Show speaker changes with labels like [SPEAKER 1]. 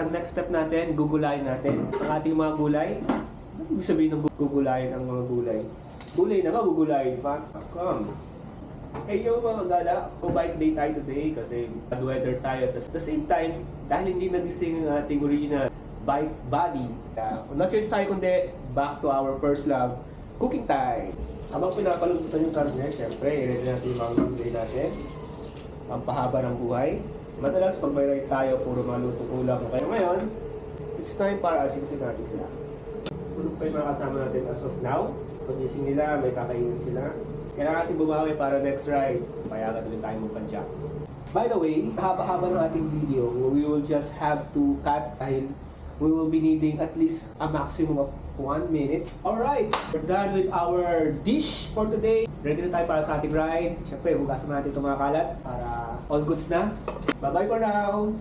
[SPEAKER 1] ang next step natin, gugulayin natin ang ating mga gulay. Ano ibig sabihin ng gugulayin ang mga gulay? Gulay na ba, gugulayin pa? Come. Hey yo mga gala, bike day tayo today kasi bad weather tayo. At the same time, dahil hindi nagising ang ating original bike body, uh, no choice tayo kundi back to our first love, cooking time. Habang pinapalututan yung karne, syempre, i-ready natin yung mga gulay natin. Ang pahaba ng buhay. Madalas pag may ride tayo, puro maluto ulam. Kaya ngayon, it's time para asinsin natin sila. Tulog pa yung mga kasama natin as of now. Pagising nila, may kakainin sila. Kailangan natin bumawi para next ride. Payagan ulit tayo magpadyak. By the way, haba-haba ng ating video, we will just have to cut dahil we will be needing at least a maximum of 1 minute. Alright, we're done with our dish for today. Ready na tayo para sa ating ride. Siyempre, hugasan natin itong mga kalat para all goods na. Bye-bye for now!